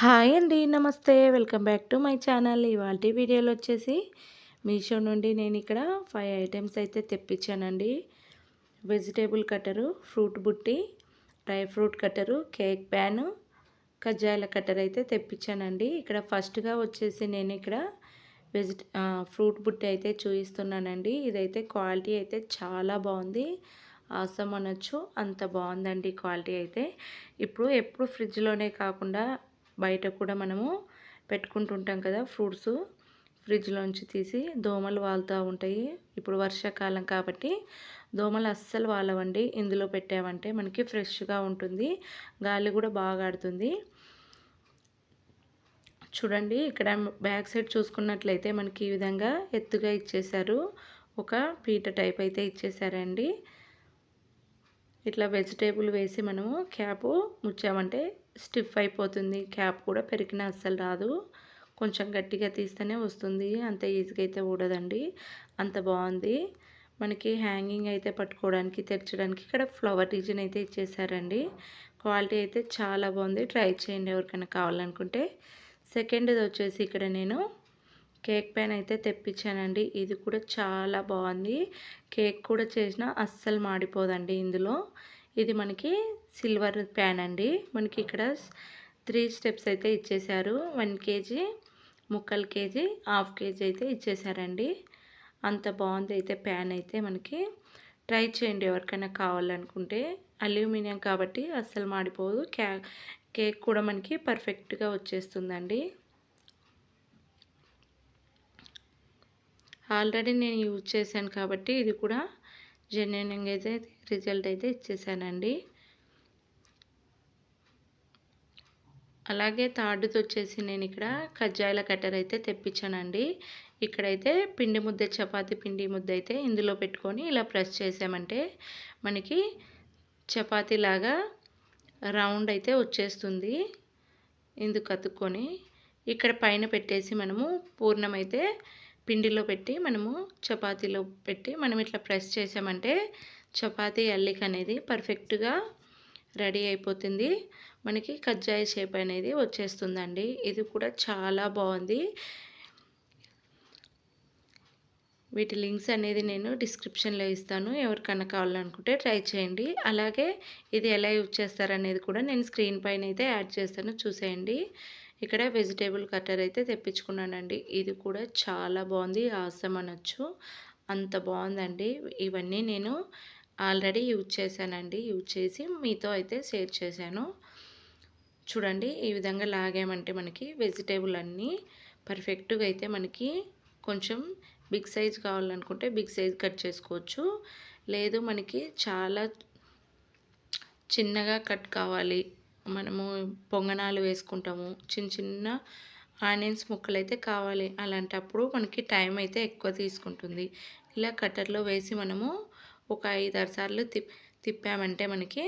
Hi అండి నమస్తే. Welcome back to my channel. ఇవాళ వీడియోలో వచ్చేసి మీషో నుండి నేను ఇక్కడ ఫైవ్ ఐటమ్స్ అయితే తెప్పించానండి. వెజిటేబుల్ కట్టరు ఫ్రూట్ బుట్టి dry fruit cutter cake pan కజ్జాయిల cutter అయితే తెప్పించానండి. ఇక్కడ ఫస్ట్గా వచ్చేసి నేను ఇక్కడ వెజిట ఫ్రూట్ బుట్టి అయితే చూపిస్తున్నానండి ఇదైతే క్వాలిటీ అయితే చాలా బాగుంది. ఆసం అనొచ్చు అంత బాగుందండి క్వాలిటీ అయితే. ఇప్పుడు ఎప్పుడు ఫ్రిడ్జ్లోనే కాకుండా బయట కూడా మనము పెట్టుకుంటుంటాం కదా ఫ్రూట్స్. ఫ్రిడ్జ్లోంచి తీసి దోమలు వాళ్తూ ఉంటాయి. ఇప్పుడు వర్షాకాలం కాబట్టి దోమలు అస్సలు వాలవండి. ఇందులో పెట్టామంటే మనకి ఫ్రెష్గా ఉంటుంది. గాలి కూడా బాగా ఆడుతుంది. చూడండి ఇక్కడ బ్యాక్ సైడ్ చూసుకున్నట్లయితే మనకి ఈ విధంగా ఎత్తుగా ఇచ్చేశారు. ఒక పీట టైప్ అయితే ఇచ్చేసారండి ఇట్లా వెజిటేబుల్ వేసి మనము క్యాప్ ముచ్చామంటే స్టిఫ్ అయిపోతుంది క్యాప్ కూడా పెరిగిన అస్సలు రాదు. కొంచెం గట్టిగా తీస్తేనే వస్తుంది. అంత ఈజీగా అయితే ఊడదండి. అంత బాగుంది. మనకి హ్యాంగింగ్ అయితే పట్టుకోవడానికి తెరచడానికి ఇక్కడ ఫ్లవర్ డిజైన్ అయితే ఇచ్చేసారండి. క్వాలిటీ అయితే చాలా బాగుంది. ట్రై చేయండి ఎవరికైనా కావాలనుకుంటే. సెకండ్ది వచ్చేసి ఇక్కడ నేను కేక్ ప్యాన్ అయితే తెప్పించానండి. ఇది కూడా చాలా బాగుంది. కేక్ కూడా చేసిన అస్సలు మాడిపోదండి ఇందులో. ఇది మనకి సిల్వర్ ప్యాన్ అండి. మనకి ఇక్కడ త్రీ స్టెప్స్ అయితే ఇచ్చేశారు. వన్ కేజీ ముక్కలు కేజీ హాఫ్ కేజీ అయితే ఇచ్చేసారండి అంత బాగుంది అయితే ప్యాన్ అయితే మనకి. ట్రై చేయండి ఎవరికైనా కావాలనుకుంటే. అల్యూమినియం కాబట్టి అస్సలు మాడిపోదు. క్యా కేక్ కూడా మనకి పర్ఫెక్ట్గా వచ్చేస్తుందండి. ఆల్రెడీ నేను యూజ్ చేశాను కాబట్టి ఇది కూడా జెన్యున్గా అయితే రిజల్ట్ అయితే ఇచ్చేసానండి అలాగే థర్డ్ది వచ్చేసి నేను ఇక్కడ కజ్జాయిల కట్టర్ అయితే తెప్పించానండి. ఇక్కడైతే పిండి ముద్ద చపాతి పిండి ముద్ద అయితే ఇందులో పెట్టుకొని ఇలా ప్రెస్ చేసామంటే మనకి చపాతీలాగా రౌండ్ అయితే వచ్చేస్తుంది. ఇందుకు కతుక్కొని ఇక్కడ పైన పెట్టేసి మనము పూర్ణం అయితే పిండిలో పెట్టి మనము చపాతీలో పెట్టి మనం ఇట్లా ప్రెస్ చేసామంటే చపాతీ అల్లిక అనేది పర్ఫెక్ట్గా రెడీ అయిపోతుంది. మనకి కజ్జాయి షేప్ అనేది వచ్చేస్తుందండి. ఇది కూడా చాలా బాగుంది. వీటి లింక్స్ అనేది నేను డిస్క్రిప్షన్లో ఇస్తాను. ఎవరికన్నా కావాలనుకుంటే ట్రై చేయండి. అలాగే ఇది ఎలా యూజ్ చేస్తారనేది కూడా నేను స్క్రీన్ పైన అయితే యాడ్ చేస్తాను. చూసేయండి. ఇక్కడ వెజిటేబుల్ కట్టర్ అయితే తెప్పించుకున్నానండి. ఇది కూడా చాలా బాగుంది. ఆసం అనొచ్చు. అంత బాగుందండి. ఇవన్నీ నేను ఆల్రెడీ యూజ్ చేశానండి. యూజ్ చేసి మీతో అయితే షేర్ చేశాను. చూడండి ఈ విధంగా లాగామంటే మనకి వెజిటేబుల్ అన్నీ పర్ఫెక్ట్గా అయితే మనకి కొంచెం బిగ్ సైజ్ కావాలనుకుంటే బిగ్ సైజ్ కట్ చేసుకోవచ్చు. లేదు మనకి చాలా చిన్నగా కట్ కావాలి. మనము పొంగనాలు వేసుకుంటాము. చిన్న చిన్న ఆనియన్స్ ముక్కలు అయితే కావాలి. అలాంటప్పుడు మనకి టైం అయితే ఎక్కువ తీసుకుంటుంది. ఇలా కట్టర్లో వేసి మనము ఒక ఐదారు సార్లు తిప్ తిప్పామంటే మనకి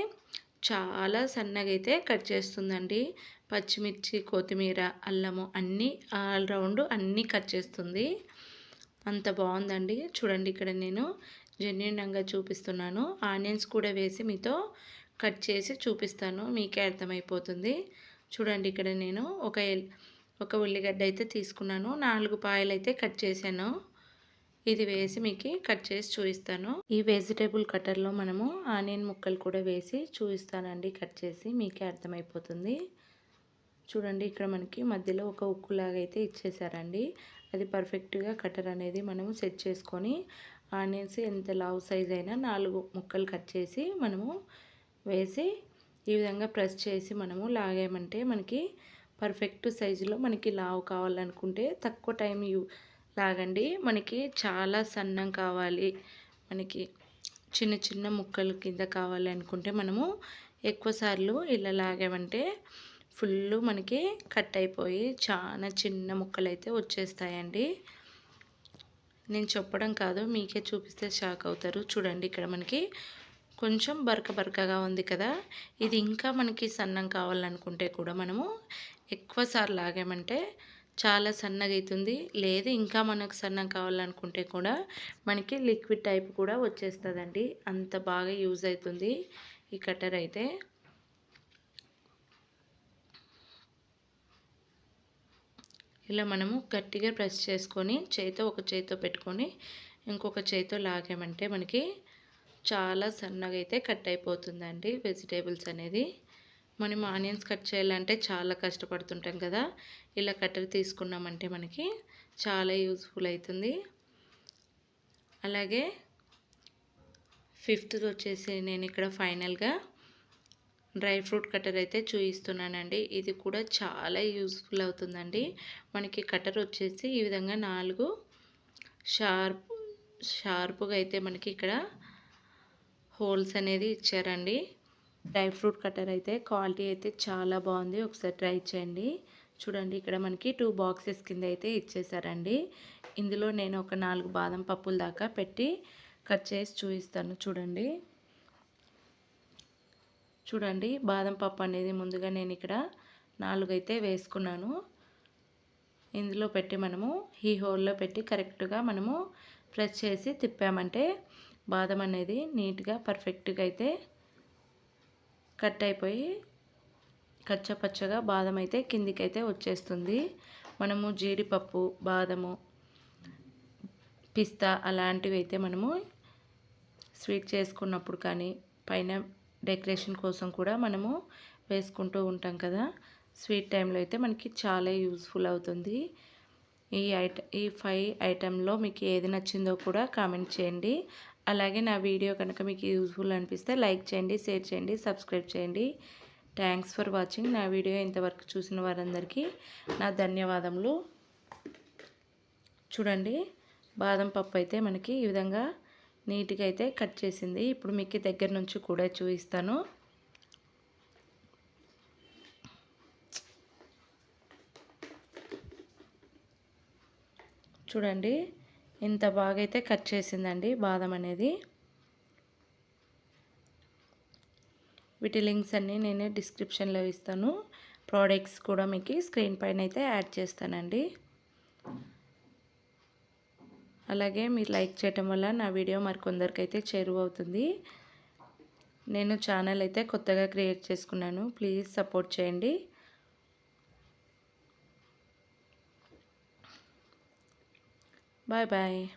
చాలా సన్నగా అయితే కట్ చేస్తుందండి. పచ్చిమిర్చి కొత్తిమీర అల్లము అన్నీ ఆల్రౌండ్ అన్నీ కట్ చేస్తుంది. అంత బాగుందండి. చూడండి ఇక్కడ నేను జెన్యున్గా చూపిస్తున్నాను. ఆనియన్స్ కూడా వేసి మీతో కట్ చేసి చూపిస్తాను. మీకే అర్థమైపోతుంది. చూడండి ఇక్కడ నేను ఒక ఒక ఉల్లిగడ్డ అయితే తీసుకున్నాను. నాలుగు పాయలు అయితే కట్ చేశాను. ఇది వేసి మీకు కట్ చేసి చూపిస్తాను. ఈ వెజిటేబుల్ కట్టర్లో మనము ఆనియన్ ముక్కలు కూడా వేసి చూపిస్తానండి. కట్ చేసి మీకే అర్థమైపోతుంది. చూడండి ఇక్కడ మనకి మధ్యలో ఒక ఉక్కులాగా అయితే ఇచ్చేసారండి. అది పర్ఫెక్ట్గా కటర్ అనేది మనము సెట్ చేసుకొని ఆనియన్స్ ఎంత లావు సైజ్ అయినా నాలుగు ముక్కలు కట్ చేసి మనము వేసి ఈ విధంగా ప్రెస్ చేసి మనము లాగామంటే మనకి పర్ఫెక్ట్ సైజులో మనకి లావు కావాలనుకుంటే తక్కువ టైం యూ లాగండి మనకి చాలా సన్నం కావాలి. మనకి చిన్న చిన్న ముక్కలు కింద కావాలి అనుకుంటే మనము ఎక్కువసార్లు ఇలా లాగామంటే ఫుల్ మనకి కట్ అయిపోయి చాలా చిన్న ముక్కలు అయితే వచ్చేస్తాయండి. నేను చెప్పడం కాదు మీకే చూపిస్తే షాక్ అవుతారు. చూడండి ఇక్కడ మనకి కొంచెం బరక బరకగా ఉంది కదా. ఇది ఇంకా మనకి సన్నం కావాలనుకుంటే కూడా మనము ఎక్కువ సార్లు లాగామంటే చాలా సన్నగా అవుతుంది లేదు ఇంకా మనకు సన్నం కావాలనుకుంటే కూడా మనకి లిక్విడ్ టైప్ కూడా వచ్చేస్తుందండి. అంత బాగా యూజ్ అవుతుంది ఈ కట్టర్ అయితే. ఇలా మనము గట్టిగా ప్రెస్ చేసుకొని చేతితో ఒక చేతితో పెట్టుకొని ఇంకొక చేతితో లాగామంటే మనకి చాలా సన్నగా అయితే కట్ అయిపోతుందండి వెజిటేబుల్స్ అనేది. మనం ఆనియన్స్ కట్ చేయాలంటే చాలా కష్టపడుతుంటాం కదా. ఇలా కట్టర్ తీసుకున్నామంటే మనకి చాలా యూజ్ఫుల్ అవుతుంది అలాగే ఫిఫ్త్ వచ్చేసి నేను ఇక్కడ ఫైనల్గా డ్రై ఫ్రూట్ కట్టర్ అయితే చూపిస్తున్నానండి ఇది కూడా చాలా యూస్ఫుల్ అవుతుందండి. మనకి కట్టర్ వచ్చేసి ఈ విధంగా నాలుగు షార్ప్ షార్ప్గా అయితే మనకి ఇక్కడ హోల్స్ అనేది ఇచ్చారండి. డ్రై ఫ్రూట్ కట్టర్ అయితే క్వాలిటీ అయితే చాలా బాగుంది. ఒకసారి ట్రై చేయండి. చూడండి ఇక్కడ మనకి టూ బాక్సెస్ కింద అయితే ఇచ్చేసారండి. ఇందులో నేను ఒక నాలుగు బాదం పప్పుల దాకా పెట్టి కట్ చేసి చూపిస్తాను. చూడండి. చూడండి బాదం పప్పు అనేది ముందుగా నేను ఇక్కడ నాలుగైతే వేసుకున్నాను. ఇందులో పెట్టి మనము ఈ హోల్లో పెట్టి కరెక్ట్గా మనము ప్రెస్ చేసి తిప్పామంటే బాదం అనేది నీట్గా పర్ఫెక్ట్గా అయితే కట్ అయిపోయి కచ్చపచ్చగా బాదం అయితే కిందికైతే వచ్చేస్తుంది. మనము జీడిపప్పు బాదము పిస్తా అలాంటివి అయితే మనము స్వీట్ చేసుకున్నప్పుడు కానీ పైన డెకరేషన్ కోసం కూడా మనము వేసుకుంటూ ఉంటాం కదా. స్వీట్ టైంలో అయితే మనకి చాలా యూస్ఫుల్ అవుతుంది. ఈ ఐట ఈ ఫైవ్ ఐటెంలో మీకు ఏది నచ్చిందో కూడా కామెంట్ చేయండి. అలాగే నా వీడియో కనుక మీకు యూస్ఫుల్ అనిపిస్తే లైక్ చేయండి షేర్ చేయండి సబ్స్క్రైబ్ చేయండి. థ్యాంక్స్ ఫర్ వాచింగ్ నా వీడియో ఇంతవరకు చూసిన వారందరికీ నా ధన్యవాదములు. చూడండి బాదం పప్పు అయితే మనకి ఈ విధంగా నీట్గా అయితే కట్ చేసింది. ఇప్పుడు మీకు దగ్గర నుంచి కూడా చూపిస్తాను. చూడండి ఇంత బాగా అయితే కట్ చేసిందండి బాదం అనేది. వీటి లింక్స్ అన్నీ నేను డిస్క్రిప్షన్లో ఇస్తాను. ప్రోడక్ట్స్ కూడా మీకు స్క్రీన్ పైన అయితే యాడ్ చేస్తానండి. అలాగే మీరు లైక్ చేయటం వల్ల నా వీడియో మరికొందరికైతే చేరువవుతుంది. నేను ఛానల్ అయితే కొత్తగా క్రియేట్ చేసుకున్నాను. ప్లీజ్ సపోర్ట్ చేయండి. Bye bye.